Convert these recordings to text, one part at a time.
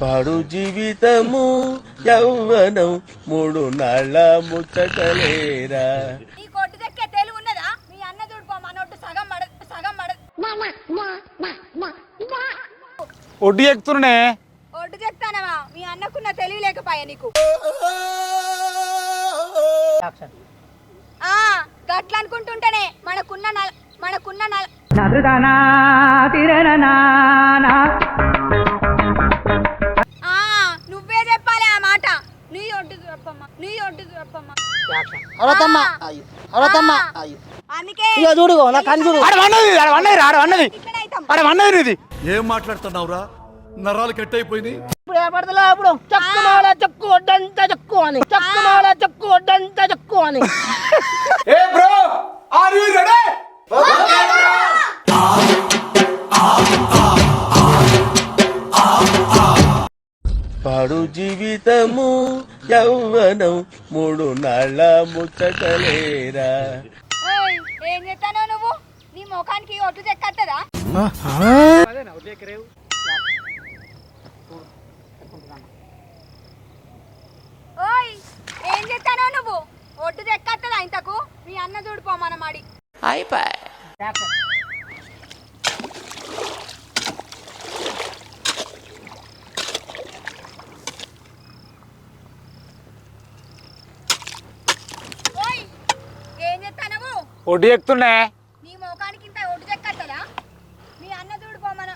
పాడు జీవితము యౌవనం మూడు నాళ్ళ ముచ్చటలేరా. నీ కొట్టు దక్కే తెలివి ఉన్నదా? మీ అన్న చూడుకో మనోట్టు సగం మడ సగం మడ ఒడ్డు ఎక్కుతున్నానే ఒడ్డు చెప్తానవా మీ అన్నకున్న తెలివి లేకపోయా నీకు? ఆ గట్ల అనుకుంటుంటేనే మనకున్న నల మనకున్న నల ఆ చెప్పమ్మా అరవతమ్మ ఆ. అయ్యో అరవతమ్మ ఆ. అయ్యో అందుకే ఇక చూడుగో నా కన్ను చూడు. ఆడ వన్నది ఆడ వన్నది ఆడ వన్నది. ఇట్లనే అయితాం. ఆడ వన్నది ఇది ఏం మాట్లాడుతున్నావురా? నరాలు కట్ అయిపోయింది ఇప్పుడు ఏ పడతలే అప్పుడు చెక్కు మాల చెక్కు వడ్డంత చెక్కు అని. చెక్కు మాల చెక్కు వడ్డంత చెక్కు అని. Hey bro are you ready? పాడు జీవితము యౌవనం మూడు నాళ్ళ ముచ్చటలేరా. ఏం చేస్తానో నువ్వు? నీ ముఖానికి ఒట్టు చెక్కత్తదా? ఓయ్ ఏం చేస్తానో నువ్వు? ఒట్టు చెక్కత్తదా ఇంతకు? మీ అన్న చూడిపో మన మాడి ఓయ్ ఏం చేస్తానవు ఒడ్డు ఎక్కుతుండే నీ ముఖానికి ఇంత ఒట్టు చెక్కత్తదా మీ అన్న చూడిపో మన.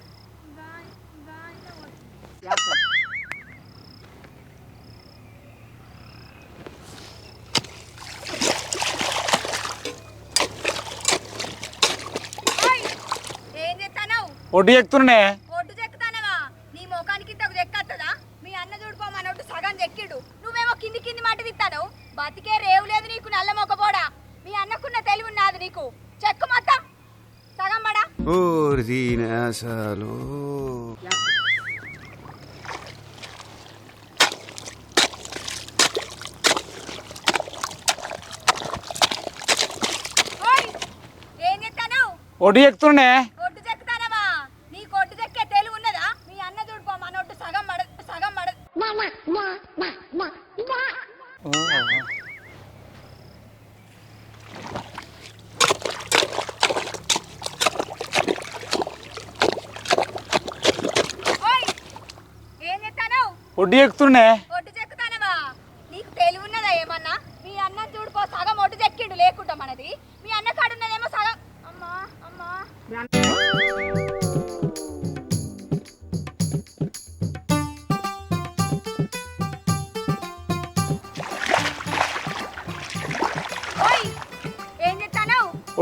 గాయ- గాయన ఒట్టు. ఓయ్, ఏం చేస్తానవు ఒడ్డు ఎక్కుతుండే ఒడ్డు చెక్కుతానవా? నీ ముఖానికి ఇంత చెక్కత్తదా మీ అన్న చూడుకో మనోడు సగం చెక్కిడు. నువ్వేమో కింది కింది మాట తిత్తాను బతికే రేవు లేదు నీకు నల్ల మొక్కపోడా మీ అన్నకున్న తెలివి ఉన్నది నీకు. చెక్కు మొత్తం. సగం పడా. ఏం చెప్తాను ఒడ్డు ఎక్కుతుండే ఒడ్డు చెక్కుతానవా నీ కొట్టు చెక్కే తెలివి ఉన్నదా మీ అన్న చూడుకో మనోడు సగం పడ సగం పడ ఓయ్ ఏం చెప్తాను ఒడ్డు ఎక్కుతుండే. ఒడ్డు నీకు ఉన్నదా ఏమన్నా? మీ అన్న చూడుకో సగం ఒడ్డు చెక్కిండు లేకుండా మనది. మీ అన్న కాడున్నదేమో సగం. అమ్మా అమ్మా.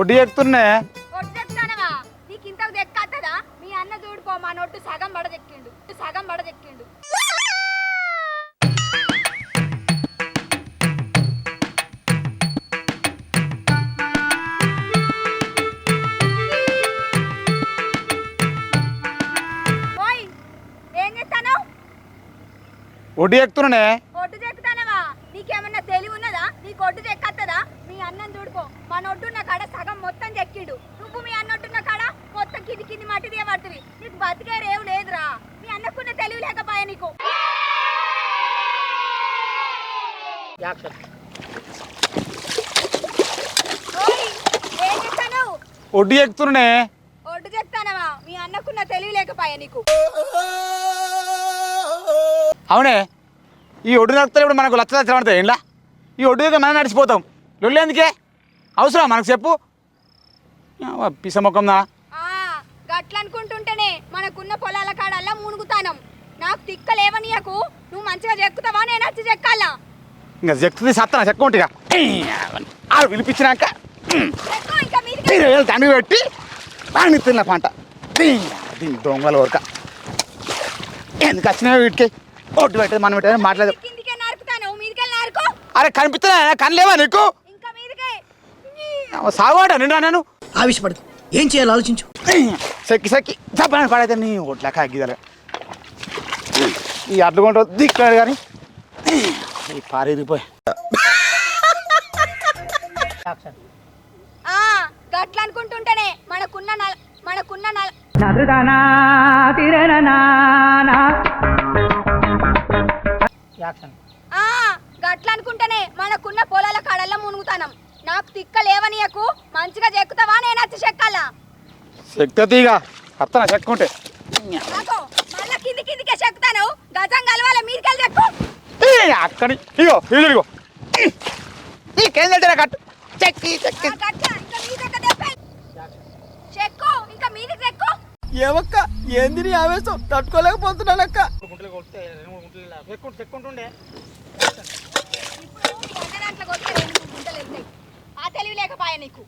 ఒడ్డు ఒడ్డు ఎక్కుతుండే ఒడ్డు చెక్కుతానవా? నీకేమన్నా తెలివి ఉన్నదా నీకు ఒడ్డు చెక్కత్తదా? మీ అన్నం చూడుకో మన ఒడ్డున్న కాడ సగం మొత్తం చెక్కిడు. నువ్వు మీ కాడ మొత్తం కింది కింది మట్టి నీకు బతికే రేవు లేదురా. మీ అన్నకున్న తెలివి లేకపోయా నీకు? ఒడ్డు ఒడ్డు చెప్తానవా మీ అన్నకున్న తెలివి లేకపోయా నీకు? అవునే? ఈ ఒడ్డు నడుపుతారు ఇప్పుడు మనకు లక్ష లక్షలు పడతాయి ఏంలా? ఈ ఒడ్డు దగ్గర మనం నడిచిపోతాం. లొల్లి ఎందుకే? అవసరం మనకు చెప్పు? పిస ముఖందా ఆ గట్ల అనుకుంటుంటేనే మనకున్న పొలాల కాడల్లా మునుగుతానం. నాకు తిక్కలేవనియకు నువ్వు మంచిగా చెక్కుతావా? నేను వచ్చి చెక్కాలా? ఇంకా చెక్తుంది సత్తన? చెక్కుంటిగా ఆడు పిలిపించినాక. తండ్రి పెట్టి వాడిని తిన్న పంట. దీని దొంగల వరక ఎందుకు వచ్చినావు వీటికి? ఒడ్డు పెట్టేది మనం పెట్టేది మాట్లాడదు. అరే కనిపిస్తున్నా కనలేవా నీకు? ఇంకా మీదికే. సావాడా నిండా నేను? ఆవేశపడదు ఏం చేయాలో ఆలోచించు. సెక్కి సెక్కి. చెప్పని పడైతే నీ ఒట్లక గిదల ఈ అడ్లు కొంట దిక్కాడు కానీ. ఈ పారిపోయి గట్ల అనుకుంటుంటేనే మనకున్న నల మనకున్న నల నదుదనా తిరననా ఆ గట్ల అనుకుంటేనే మనకున్న పొలాల కడల్లో మునుగుతానం. నాకు తిక్క లేవనియకు మంచిగా చెక్కుతావా నేను వచ్చి చెక్కాలా? శక్తి తీగా అత్తన చెక్కుంటే. నాకు మళ్ళా కింది కిందికే చెక్కుతాను. గజం కలవాల మీరికెళ్ళి చెక్కు. అక్కడి ఇగో ఇదిగో కట్టు. చెక్కి చెక్కి. ఆ గట్ల ఇంకా మీదకి తెప్పే. చెక్కు ఇంకా మీదికి చెక్కు ఏమక్క? ఏంది నీ ఆవేశం? తట్టుకోలేకపోతున్నానక్క. కొడితే రెండు లేకపాయ నీకు?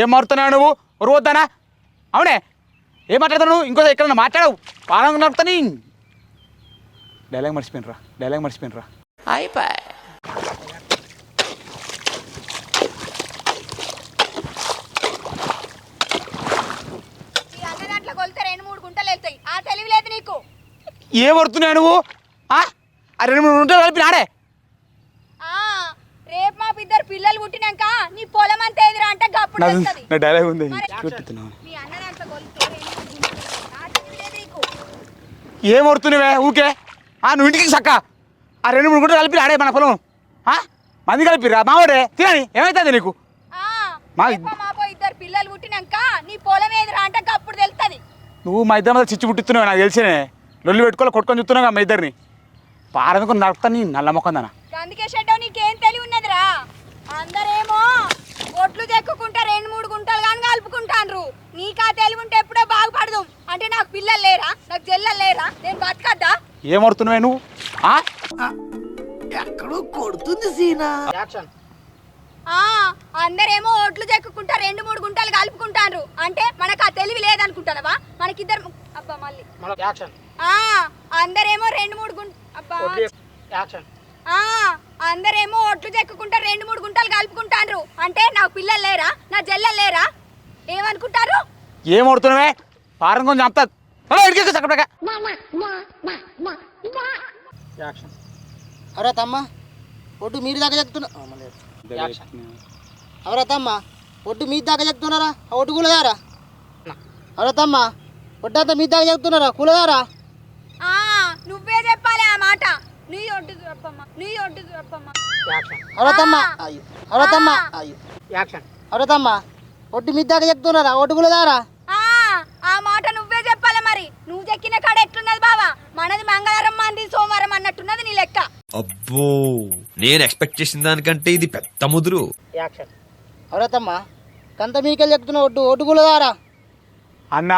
ఏం మారుతున్నావు నువ్వు? ఉరువద్దానా అవునే? ఏం మాట్లాడతావు నువ్వు? ఇంకో ఎక్కడన్నా మాట్లాడవు. పాలంగా నడుపుతాని డైలాగ్ మర్చిపోయినరా? డైలాగ్ మర్చిపోయినరా నీ అన్న దాంట్లో కొలితే రెండు మూడు గుంటలు వెళ్తాయి ఆ తెలివి లేదు నీకు ఏం పడుతున్నావు నువ్వు? ఆ? ఆ రెండు మూడు ఉంటాయి కలిపి నాడే. ఆ రేపు మా ఇద్దరు పిల్లలు పుట్టినాక నీ పొలం అంతా ఎదురా అంటే గప్పుడు నా డైలాగ్ ఉంది. ఏం పడుతున్నావే ఊకే? ఆ నువ్వు ఇంటికి సక్క ఆ రెండు మూడు గుంటలు కలిపి ఆడే మన పొలం. ఆ? మంది కలిపిరా మావాడే తినని. ఏమైతుంది నీకు? ఆ మా- ఇద్దరు పిల్లలు పుట్టినాక నీ పొలం ఎదురా అంటే గప్పుడు తెలుస్తుంది. నువ్వు మా ఇద్దరి మీద చిచ్చు పుట్టిస్తున్నావు నాకు తెలిసినే. లొల్లి పెట్టుకోవాలి కొట్టుకొని చూస్తున్నావు మా ఇద్దరిని. పారనుకు నడుపుతా నీ నల్ల మొక్కందన అందుకే షెడ్డో నీకేం తెలివి ఉన్నదిరా? అందరేమో ఒట్లు చెక్కుకుంటా రెండు మూడు గుంటలు కానీ కలుపుకుంటాన్రు నీకా తెలివి ఉంటే ఎప్పుడో బాగుపడదు. అంటే నాకు పిల్లలు లేరా? నాకు జల్లలు లేరా? నేను బతకద్దా? ఏం పడుతున్నావే నువ్వు? ఆ? ఆ అందరేమో ఓట్లు చెక్కుకుంటా రెండు మూడు గుంటలు కలుపుకుంటాన్రు అంటే మనకు ఆ తెలివి లేదనుకుంటానవా? మనకిద్దరు అబ్బా మళ్ళీ. అందరేమో రెండు మూడు గుంట అందరేమో ఒట్లు చెక్కుకుంటా రెండు మూడు గుంటలు కలుపుకుంటాన్రు అంటే నాకు పిల్లలు లేరా? నా జల్లలు లేరా? ఏమనుకుంటారు? ఏం పడుతున్నావే పారం కొంచెం అరే తమ్మ. ఒడ్డు మీరు దాకా చెప్తున్నా అవరా తమ్మ. ఒడ్డు మీ దాకా చెప్తున్నారా ఆ ఒడ్డు కూలదారా? అవరా తమ్మ. ఒడ్డంతా మీ దాకా చెప్తున్నారా కూలదారా? నువ్వే చెప్పాలి ఆ మాట. నీ ఒడ్డు చెప్పమ్మా నీ ఒడ్డు చెప్పమ్మా అవరా తమ్మ ఆ. అయ్యో. అవరా తమ్మ అయ్యో. అవరా తమ్మ ఒడ్డు మీ దాకా చెప్తున్నారా? ఒడ్డు కూలదారా ఆ ఆ మాట నువ్వే చెప్పాలి మరి. నువ్వు చెక్కిన కాడ ఎట్లున్నది బావా? మనది మంగళవారం మంది సోమవారం అన్నట్టున్నది నీ లెక్క. అబ్బో. నేను ఎక్స్పెక్ట్ చేసిన దానికంటే ఇది పెద్ద ముదురు. అవరా తమ్మ కంత మీకెళ్ళి చెప్తున్నా ఒడ్డు ఒడ్డు కూలదారా అన్న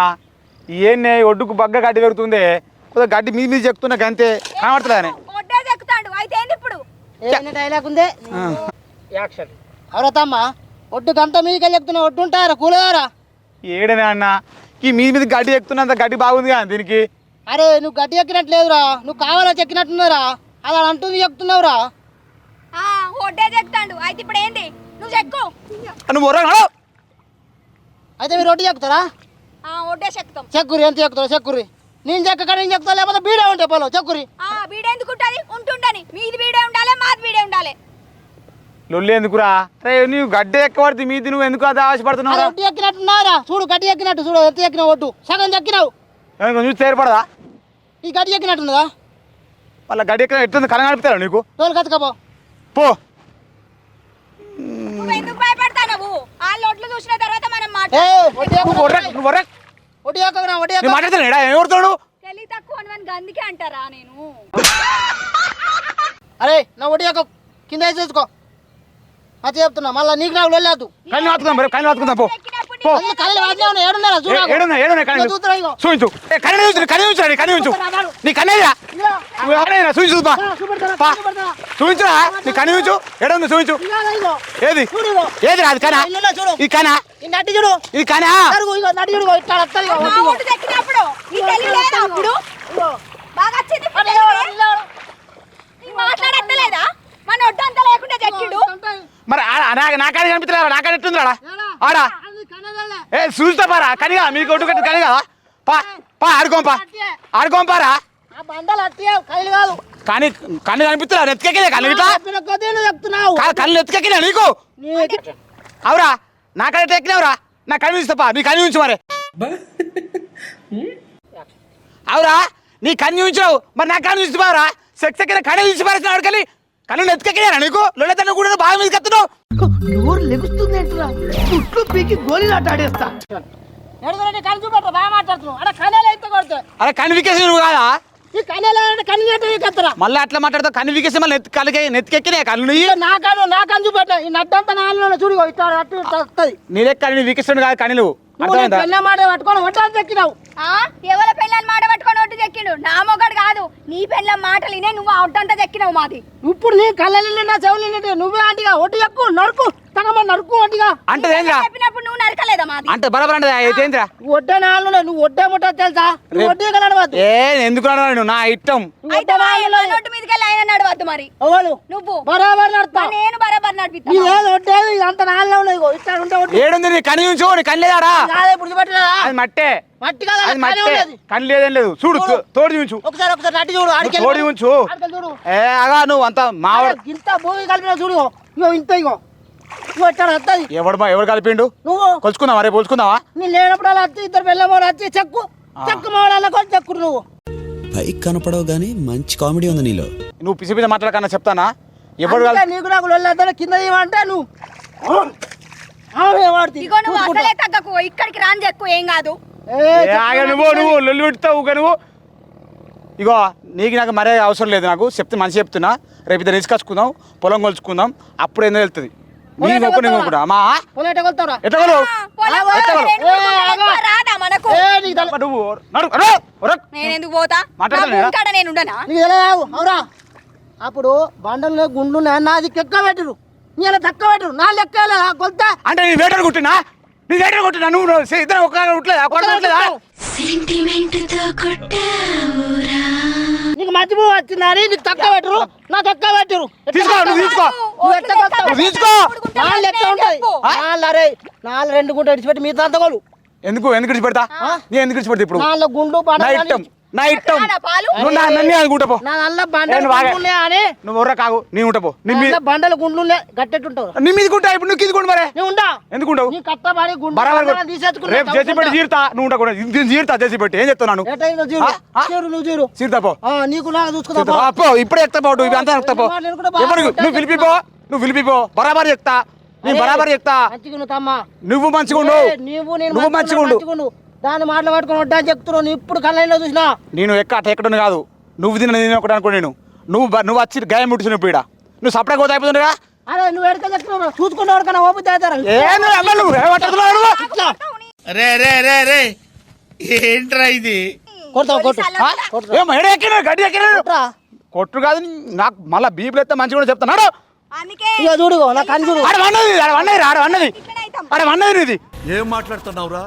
ఏంనే ఒడ్డుకు బగ్గ గడ్డి పెరుగుతుంది కొద్దిగా గడ్డి మీద మీద చెప్తున్నా అంతే కనబడుతుందని ఒడ్డే చెక్కుతాడు. అయితే ఏంది ఇప్పుడు? ఏదైనా డైలాగ్ ఉంది? ఒడ్డు కంత మీకెళ్ళి చెప్తున్నా ఒడ్డు ఉంటారా కూలదారా ఏడనే అన్న ఈ మీద మీద గడ్డి ఎక్కుతున్నంత గడ్డి బాగుంది కదా దీనికి? అరే నువ్వు గడ్డి ఎక్కినట్లేదురా నువ్వు కావాలా చెక్కినట్టున్నారా? అలా అంటుంది చెప్తున్నావురా ఆ ఒడ్డే చెక్తాడు అయితే ఇప్పుడు ఏంది? నువ్వు చెక్కు. నువ్వు. అయితే మీరు రొట్టి చెక్కుతారా? ఆ ఒడ్డే చెక్తాం చెక్కురి ఎంత చెక్కుతారా చెక్కురి నేను చెక్క నేను చెప్తా? లేకపోతే బీడే ఉంటాయి పొలం చెక్కురి. ఆ బీడెందుకుంటది ఉంటుండని. మీది బీడే ఉండాలి మాది బీడే ఉండాలి. లొల్లి ఎందుకురా? రే నువ్వు గడ్డి ఎక్కబడితే మీది నువ్వు ఎందుకు అది ఆశపడుతున్నావు రొట్టి ఎక్కినట్టున్నారా చూడు గడ్డి ఎక్కినట్టు చూడు ఎంత ఎక్కిన ఒడ్డు. సగం చెక్కినావు. చూసి ఏర్పడదా? ఈ గడ్డి ఎక్కినట్టున్నదా వాళ్ళ గడ్డి ఎక్కడ ఎట్టుంది కన నడుపుతారా నీకు? తోలు కతకపో పో. నువ్వు ఎందుకు భయపడతావు ఆ లోట్లు చూసిన తర్వాత మనం మాట వడ్డీ ఎక్కరా వడ్డీ నేను మాట్లాడుతున్నా ఎడా ఏం కొడుతాడు తెలివి తక్కువ అని అందుకే అంటారా నేను? అరే నా వడ్డీ ఎక్క కింద వేసి చూసుకో. అది చెప్తున్నా మళ్ళీ నీకు నాకు వెళ్ళదు కళ్ళు వాతుకుందాం మరి కళ్ళు వాతుకుందాం పో. పో. కళ్ళు కళ్ళు ఉన్నాయి ఏడున్నారా చూడు. ఏడున్నా ఏడున్నా కళ్ళు. ఏ, కన్ను చూచు కన్ను చూచు నీ కన్నేరా నువ్వు ఎవరైనా చూపించు చూపా పా. చూపించురా? నీ కన్ను చూచు ఏడుంది చూపించు. ఇదిగో, ఇదిగో. ఏది. ఏది అది కనా ఇది కనా ఈ నట్టి చూడు. ఇది కనా నట్టి చూడు. ఇగో. ఇట్లా వస్తుంది ఇగో, మా వద్దు ఇగో. ఒడ్డు చెక్కినప్పుడు నీ తెలివి లేదా అప్పుడు ఇగో. బాగా వచ్చింది ఇప్పుడు అట్లా ఇగో, తెలివి. ఇట్లా ఇగో. నీకు మాట్లాడక్కలేదా మన ఒడ్డు అంతా లేకుండా చెక్కిడు మరి ఆ- ఆ- నా- నా కాడ కనిపిస్తలేవా నా కాడ ఎట్టుందిరా? ఆడా. ఏ చూస్తా పారా. కనిగా మీకు ఒడ్డు కట్టి కనిగా పా పా ఆడుకోం పా. ఆడుకోం పారా. ఆ బండలు అట్టే కళ్ళు కాదు. కానీ కన్ను కనిపిస్తున్నా? ఎత్తుకెక్కిలే కన్ను ఇట్లా? కా- కళ్ళు ఎత్తుకెక్కినా నీకు? అవురా నా ఎట్లా ఎక్కినావురా నా కన్ను చూస్తా పా నీ కన్ను ఉంచు మరి. అవురా నీ కన్ను ఉంచావు మరి నా కన్ను చూస్తావురా సెక్స్ ఎక్కిన కళ్ళు తీసి పారేసిన అడగలి కళ్ళు నెత్తికెక్కినా నీకు. లొల్లెతను కూడా బాగా మీద కత్తున్నావు నోరు లెగుస్తుంది ఏంట్రా? పుట్లు పీకి గోళీలు ఆట ఆడేస్తా. ఎడుగురండి కళ్ళు చూపెట్టరు బాగా మాట్లాడుతున్నావు. అక్కడ కొడితే. అరే కన్వికేషన్ నువ్వు కాదా? కన్ను మళ్ళీ అట్లా మాట్లాడతావు కన్వికేషన్ మళ్ళీ నెత్తి కళ్ళకి నెత్తికెక్కినా కళ్ళు నీ నా కన్ను నా కన్ను చూపెట్ట. ఈ నడ్డంతా నాలుగు చూడు నీ లెక్క కళ్ళు వీకేషన్ కాదు కళ్ళు పెళ్ళ మాట పట్టుకొని ఎవరి పెళ్ళని మాట పట్టుకొని చెక్కిండు? నా మొగడు కాదు. నీ పెళ్ళ మాటలు వినే నువ్వు అవుటంతా చెక్కినావు మాది. ఇప్పుడు నీ కళ్ళని నా చెవులు నిండి నువ్వే అంటిగా ఒడ్డు ఎక్కువ నరుకు తగమ నరుకు అంటిగా అంటే ఏంద్రా? చెప్పినప్పుడు నువ్వు నరకలేదా మాది? అంటే బరాబర్ అంటే అయితేంద్రా ఒడ్డే నాలుగు నువ్వు ఒడ్డే ముట్ట తెలుసా? నువ్వు ఒడ్డే కలడవద్దు ఏ ఎందుకు నువ్వు? నా ఇష్టం. అయితే నోటు మీదకి వెళ్ళి ఆయన నడవద్దు మరి. ఎవరు? నువ్వు. బరాబర్ నడుతా. నేను బరాబర్ నడిపిస్తా. ఇది ఏది ఒడ్డేది ఉన్నాయి ఇగో ఇక్కడ ఉంటే ఏడుంది నీ కన్ను ఉంచు నీ కళ్ళు లేదాడా కాదే ఇప్పుడు చూపెట్టలేదా అది మట్టే. మట్టి కదా. కళ్ళు లేదేం లేదు. చూడు. తోడు ఉంచు ఒకసారి ఒకసారి నట్టి చూడు ఆడికి తోడి ఉంచు చూడు. ఏ అగా నువ్వు అంత మావాడు ఇంత భూమి కలిపిన చూడు. ఇగో. ఇంత ఇగో. ఎవడు మా- ఎవడు కలిపిండు? నువ్వు. కొలుచుకుందావా? రేపు కొలుచుకుందావా? నీ లేనప్పుడు అలా వచ్చి ఇద్దరు పిల్లమోడు వచ్చి చెక్కు. చెక్కు మోడాల కొంచెం చెక్కు నువ్వు. పైకి కనపడవు కానీ మంచి కామెడీ ఉంది నీలో. నువ్వు పిసి పిసి మాట్లాడకన్నా చెప్తానా? ఎవడు నీకు నాకు లొల్లేద్దాం కింద ఇవ్వంటే నువ్వు. ఇక్కడికి రాని చెక్కు ఏం కాదు. నువ్వు నువ్వు లొల్లి పెడతావు నువ్వు. ఇగో నీకు నాకు మరే అవసరం లేదు నాకు. చెప్తే మంచి చెప్తున్నా. రేపు ఇద్దరు తీసుకొచ్చుకుందాం పొలం కొలుచుకుందాం. అప్పుడు ఏందో వెళ్తుంది. ఒక్క నేను? కూడా అమ్మా పోతే నువ్వు. నేను పోతా? ఉండనా? అప్పుడు బండలు గుండ్లు నాది లెక్క పెట్టరు నీ అలా తక్కువ పెట్టరు నా లెక్క కొలత? అంటే నీ వేటను కొట్టినా? నీ కొట్టినా నువ్వు ఇద్దరు ఒక్క కొట్టలేదా? కొట్టలేదా? నీకు పువ్వు వచ్చిందని నీకు తక్కువ పెట్టరు నా తక్కువ పెట్టరు తీసుకో నువ్వు తీసుకో. నువ్వు ఎట్ట కొలుస్తావు? నువ్వు తీసుకో. నా లెక్క ఉంటుంది నాలుగు అరే నాలుగు రెండు గుంట విడిచిపెట్టి మీ తంతగోలు ఎందుకు? ఎందుకు విడిచిపెడతా నీ ఎందుకు విడిచిపెడతా ఇప్పుడు? నాలుగు గుండు నా ఇష్టం. నా ఇష్టం. నువ్వు నా నన్ను అనుకుంటా పో. నువ్వు నువ్వు కాగు. నీ ఉంటా పో. నీ మీద బండలు గుండ్లు గట్టెట్టుంటావు. నీ మీద ఇప్పుడు నువ్వు కింది మరే. నువ్వు ఉండా? నీ కట్టబడి గుండు. బరాబర్ బండలు తీసేసుకున్నా. రేపు చేసి పెట్టి చీరుతా. నువ్వు ఉంటా కూడా. చీరుతా చేసి పెట్టి. ఏం చెప్తున్నాను నువ్వు? చీరుతా పో. నీకు పో. ఇప్పుడే ఎక్తా పో. ఇవి అంతా పో. నువ్వు పిలిపిపో. నువ్వు పిలిపిపో. బరాబర్ చెప్తా. నేను బరాబర్ చెప్తా. నువ్వు నువ్వు మంచిగా నువ్వు నువ్వు మంచిగా దాన్ని మాటలు పట్టుకొని వడ్డా చెప్తున్నావు. నువ్వు ఇప్పుడు కళ్ళలో చూసినా. నేను ఎక్క అట్ట ఎక్కడని కాదు. నువ్వు తిన నేను ఒకటి అనుకో నేను. నువ్వు బ- నువ్వు వచ్చి గాయం ముట్టిన పీడ నువ్వు సపరేట్ పోతే అయిపోతుండగా అరే నువ్వు ఎడక చెప్తున్నావు చూసుకుంటే ఎవరికైనా ఓపు చేస్తారా ఏ నువ్వు అమ్మ నువ్వు ఏమంటున్నావు నువ్వు? రే రే రే రే. ఏంట్రా ఇది? కొడతావు కొట్టు. ఆ? ఏం ఎడ ఎక్కినా గడ్డి ఎక్కినా కొట్టురా. కొట్టు కాదు నాకు మళ్ళీ బీపులు ఎత్తే మంచిగా కూడా అందుకే ఇక చూడు ఇగో, నా కన్ను చూడు. ఆడ వన్నది ఆడ వన్నది ఆడ వన్నది. ఆడ వన్నది నీది. ఏం మాట్లాడుతున్నావురా?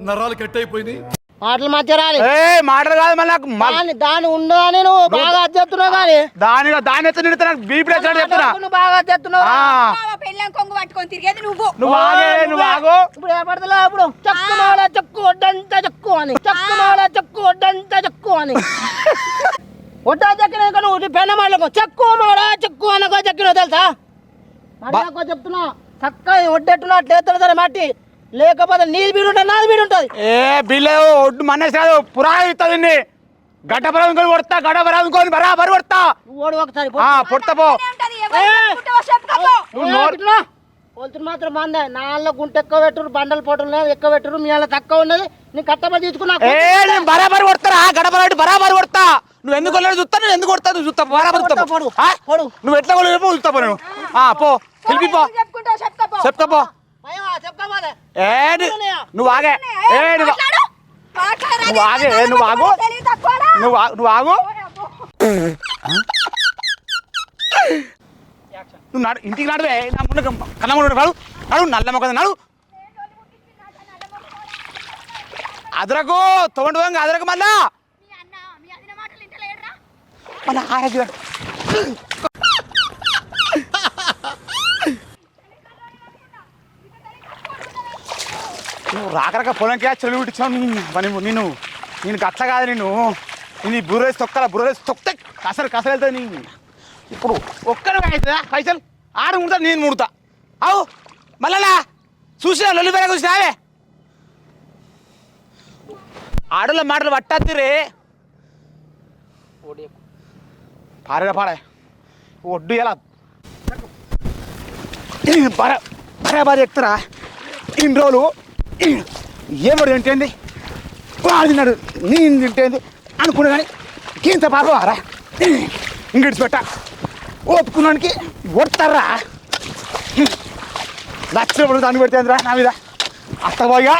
నరాలు కట్ అయిపోయింది మాటలు మధ్య రాలి. ఏ మాటలు కాదు మళ్ళీ నాకు మళ్ళీ దాని దాని ఉండదని నువ్వు బాగా చెప్తున్నావు కానీ. దానిగా దాని ఎత్తే నిడితే నాకు ఎత్తాడు చెప్తున్నా? నువ్వు బాగా చెప్తున్నావు ఆ, పెళ్ళం కొంగు పట్టుకొని తిరిగేది నువ్వు. నువ్వు ఆగే నువ్వు. ఆగు. ఇప్పుడు ఏ పడతలే ఇప్పుడు? చెక్కు మాల చెక్కు వడ్డంతా చెక్కు అని. చెక్కు మాల చెక్కు వడ్డంతా చెక్కు అని. వడ్డా చెక్కిన నువ్వు పెన్న మాటలకు చెక్కు మాడ చెక్కు అనకో చెక్కిన తెలుసా? మళ్ళీ చెప్తున్నా. చక్కగా వడ్డెట్టున్నా అట్లా సరే మట్టి లేకపోతే నీది బీడు ఉంటుంది నాది బీడు ఉంటుంది. ఏ బిల్లు ఒడ్డు మన్నేసి కాదు పురా ఇస్తుంది గడ్డ బరాదుకొని కొడతా గడ్డ బరాదుకొని బరాబర్ కొడతా. నువ్వు ఓడి ఒకసారి ఆ పొడతా పో. ఉంటది, ఎవరు చెప్పుకుంటావో చెప్పుకోపో. నువ్వు నోరు పొద్దున మాత్రం మందే. నాలుగు గుంట ఎక్కువ పెట్టురు బండలు పొట్టలు ఎక్కువ పెట్టురు మీ వాళ్ళ తక్కువ ఉన్నది. నీ కట్టబడి తీసుకున్నా ఏ నేను బరాబర్ కొడతారా? గడప బరాబర్ బరాబర్ కొడతా. నువ్వు ఎందుకు కొడలేదు చూస్తా? నువ్వు ఎందుకు కొడతా? నువ్వు చూస్తా బరాబర్ చూస్తా పొడు, ఆ? పొడు. నువ్వు ఎట్లా కొడలేదు చూస్తా పో నేను. ఆ పో. పిలిపి పో. చెప్పుకో ఏ నువ్వు ఆగే. ఏ నువ్వు ఆగే, నువ్వు ఆగు. నువ్వు నువ్వు ఆగు. నువ్వు నడు ఇంటికి నడువే. నా ముందు కన్న ముందు నడు. నడు నల్ల మొక్క నడు. అదరకు తోండు వంగ అదరకు మళ్ళా. మీ అన్న, మీ అదిన మాటలు వింటలేడురా? మళ్ళా ఆరోగ్య నువ్వు రాకరక పొలంకి చెల్లి పుట్టించావు పని నేను నేను గట్ల కాదు నేను నేను ఈ బుర్రేసి తొక్కల బుర్రేసి తొక్కితే కసలు కసలు వెళ్తుంది నీ ఇప్పుడు ఒక్కరు అవుతుందా పైసలు? ఆడు ముడతా నేను ముడతా. అవు మళ్ళా చూసినా లొల్లి పేరే చూసినావే ఆడల మాటలు పట్టద్దురే. పారే. పాడే ఒడ్డు ఎలా? బర బరాబర్ ఎక్కుతారా ఇన్ని రోజులు ఏమడు తింటేంది? వాడు తిన్నాడు నేను తింటేంది? అనుకున్నా కానీ ఇంత పాపవారా ఇంగిడిచి పెట్ట. ఒప్పుకున్నానికి ఒడతారా లక్షలు దాన్ని పెడితే నా మీద? అత్తపోయా